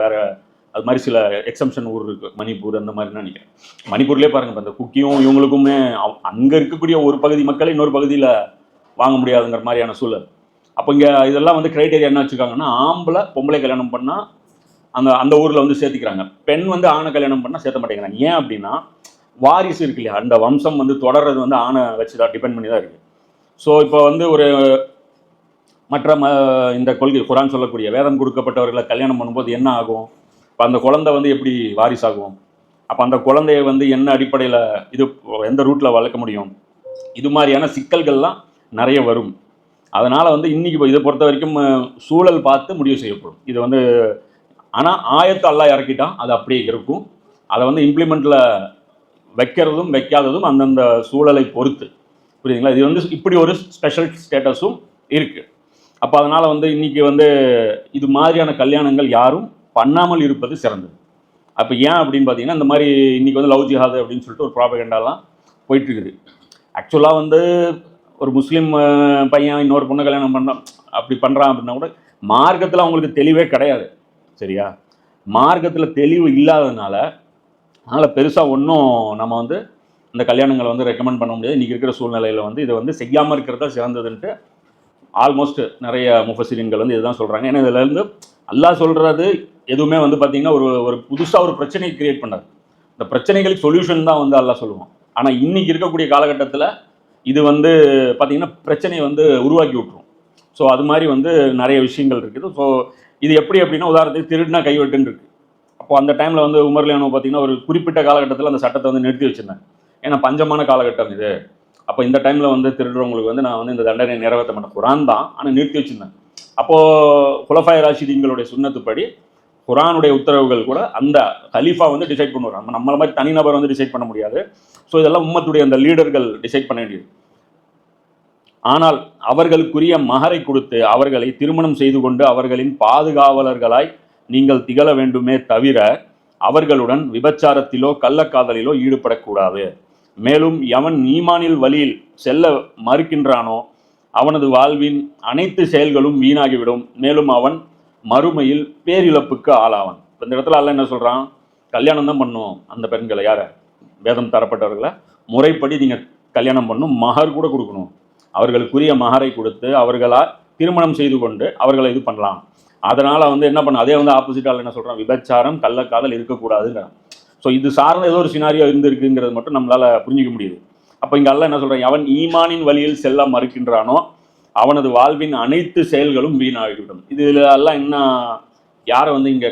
வேற அது மாதிரி சில எக்ஸம்ஷன் ஊர் இருக்கு. மணிப்பூர் அந்த மாதிரி நினைக்கிறேன். மணிப்பூர்லேயே பாருங்க இப்ப அந்த குக்கியும் இவங்களுக்குமே அவ- அங்க இருக்கக்கூடிய ஒரு பகுதி மக்கள் இன்னொரு பகுதியில் வாங்க முடியாதுங்கிற மாதிரியான சூழல். அப்போ இங்கே இதெல்லாம் வந்து கிரைட்டேரியா என்ன வச்சுருக்காங்கன்னா ஆம்பளை பொம்பளை கல்யாணம் பண்ணால் அந்த அந்த ஊரில் வந்து சேர்த்திக்கிறாங்க. பெண் வந்து ஆணை கல்யாணம் பண்ணால் சேர்த்த மாட்டேங்கிறாங்க. ஏன் அப்படின்னா வாரிசு இருக்கு இல்லையா? அந்த வம்சம் வந்து தொடர்றது வந்து ஆணை வச்சு தான் டிபெண்ட் பண்ணி தான் இருக்குது ஸோ இப்போ வந்து ஒரு மற்ற ம இந்த கொள்கை குரான் சொல்லக்கூடிய வேதம் கொடுக்கப்பட்டவர்களை கல்யாணம் பண்ணும்போது என்ன ஆகும்? இப்போ அந்த குழந்தை வந்து எப்படி வாரிசாகும் அப்போ அந்த குழந்தைய வந்து என்ன அடிப்படையில் இது எந்த ரூட்டில் வளர்க்க முடியும்? இது மாதிரியான சிக்கல்கள்லாம் நிறைய வரும். அதனால் வந்து இன்றைக்கி இதை பொறுத்த வரைக்கும் சூழல் பார்த்து முடிவு செய்யப்படும். இது வந்து ஆனால் ஆயத்தை எல்லாம் இறக்கிட்டான் அது அப்படியே இருக்கும். அதை வந்து இம்ப்ளிமெண்ட்டில் வைக்கிறதும் வைக்காததும் அந்தந்த சூழலை பொறுத்து. புரியுதுங்களா? இது வந்து இப்படி ஒரு ஸ்பெஷல் ஸ்டேட்டஸும் இருக்குது அப்போ அதனால் வந்து இன்றைக்கி வந்து இது மாதிரியான கல்யாணங்கள் யாரும் பண்ணாமல் இருப்பது சிறந்தது. அப்போ ஏன் அப்படின்னு பார்த்தீங்கன்னா இந்த மாதிரி இன்றைக்கி வந்து லவ் ஜிஹாது அப்படின்னு சொல்லிட்டு ஒரு ப்ராபகண்டாலாம் போயிட்டு இருக்குது ஆக்சுவலாக வந்து ஒரு முஸ்லீம் பையன் இன்னொரு பொண்ணு கல்யாணம் பண்ணான் அப்படி பண்ணுறான் அப்படின்னா கூட மார்க்கத்தில் அவங்களுக்கு தெளிவே கிடையாது. சரியா? மார்க்கத்தில் தெளிவு இல்லாததுனால அதனால் பெருசாக ஒன்றும் நம்ம வந்து இந்த கல்யாணங்களை வந்து ரெக்கமெண்ட் பண்ண முடியாது. இன்றைக்கி இருக்கிற சூழ்நிலையில் வந்து இதை வந்து செய்யாமல் இருக்கிறதா சிறந்ததுன்ட்டு ஆல்மோஸ்ட் நிறைய முஃபசிரியன்கள் வந்து இதுதான் சொல்கிறாங்க ஏன்னா இதுலேருந்து இருந்து சொல்கிறது எதுவுமே வந்து பார்த்திங்கன்னா ஒரு ஒரு புதுசாக ஒரு பிரச்சனையை கிரியேட் பண்ணார் இந்த பிரச்சனைகளுக்கு சொல்யூஷன் தான் வந்து அல்லா சொல்லுவோம் ஆனால் இன்றைக்கி இருக்கக்கூடிய காலகட்டத்தில் இது வந்து பார்த்திங்கன்னா பிரச்சனையை வந்து உருவாக்கி விட்ரும் ஸோ அது மாதிரி வந்து நிறைய விஷயங்கள் இருக்குது. ஸோ இது எப்படி அப்படின்னா உதாரணத்துக்கு திருடுனா கைவெட்டுன்னு இருக்குது அப்போ அந்த டைமில் வந்து உமர்லேனோ பார்த்தீங்கன்னா ஒரு குறிப்பிட்ட காலகட்டத்தில் அந்த சட்டத்தை வந்து நிறுத்தி வச்சுருந்தாங்க. ஏன்னா பஞ்சமான காலகட்டம் இது. அப்போ இந்த டைமில் வந்து திருடுறவங்களுக்கு வந்து நான் வந்து இந்த தண்டனை நிறைவேற்ற மாட்டேன் குரான் தான். ஆனால் நிறுத்தி வச்சிருந்தேன். அப்போது குலஃபாய் ராஷிதீன்களுடைய சுண்ணத்துப்படி குரானுடைய உத்தரவுகள் கூட அந்த ஹலீஃபா வந்து டிசைட் பண்ணுவார். நம்ம நம்மள மாதிரி தனிநபர் வந்து டிசைட் பண்ண முடியாது. ஸோ இதெல்லாம் உம்மத்துடைய அந்த லீடர்கள் டிசைட் பண்ண வேண்டியது. ஆனால் அவர்களுக்குரிய மகரை கொடுத்து அவர்களை திருமணம் செய்து கொண்டு அவர்களின் பாதுகாவலர்களாய் நீங்கள் திகழ வேண்டுமே தவிர அவர்களுடன் விபச்சாரத்திலோ கள்ளக்காதலிலோ ஈடுபடக்கூடாது. மேலும் எவன் ஈமானில் வழியில் செல்ல மறுக்கின்றானோ அவனது வாழ்வின் அனைத்து செயல்களும் வீணாகிவிடும். மேலும் அவன் மறுமையில் பேரிழப்புக்கு ஆளாவான். இப்போ இந்த இடத்துல அல்ல என்ன சொல்கிறான் கல்யாணம் தான் பண்ணும் அந்த பெண்களை. யாரை? வேதம் தரப்பட்டவர்களை. முறைப்படி நீங்கள் கல்யாணம் பண்ணும். மகர் கூட கொடுக்கணும். அவர்களுக்குரிய மகரை கொடுத்து அவர்களால் திருமணம் செய்து கொண்டு அவர்களை இது பண்ணலாம். அதனால் வந்து என்ன பண்ண அதே வந்து ஆப்போசிட்டால் என்ன சொல்கிறான் விபச்சாரம் கள்ளக்காதல் இருக்கக்கூடாதுங்கிறான். ஸோ இது சார்ந்த ஏதோ ஒரு சினாரியோ இருந்திருக்குங்கிறது மட்டும் நம்மளால் புரிஞ்சிக்க முடியுது. அப்போ இங்கே அல்ல என்ன சொல்றான்? அவன் ஈமானின் வழியில் செல்ல மறுக்கின்றானோ அவனது வாழ்வின் அனைத்து செயல்களும் வீணாகிவிடும். இதில் எல்லாம் என்ன யாரை வந்து இங்கே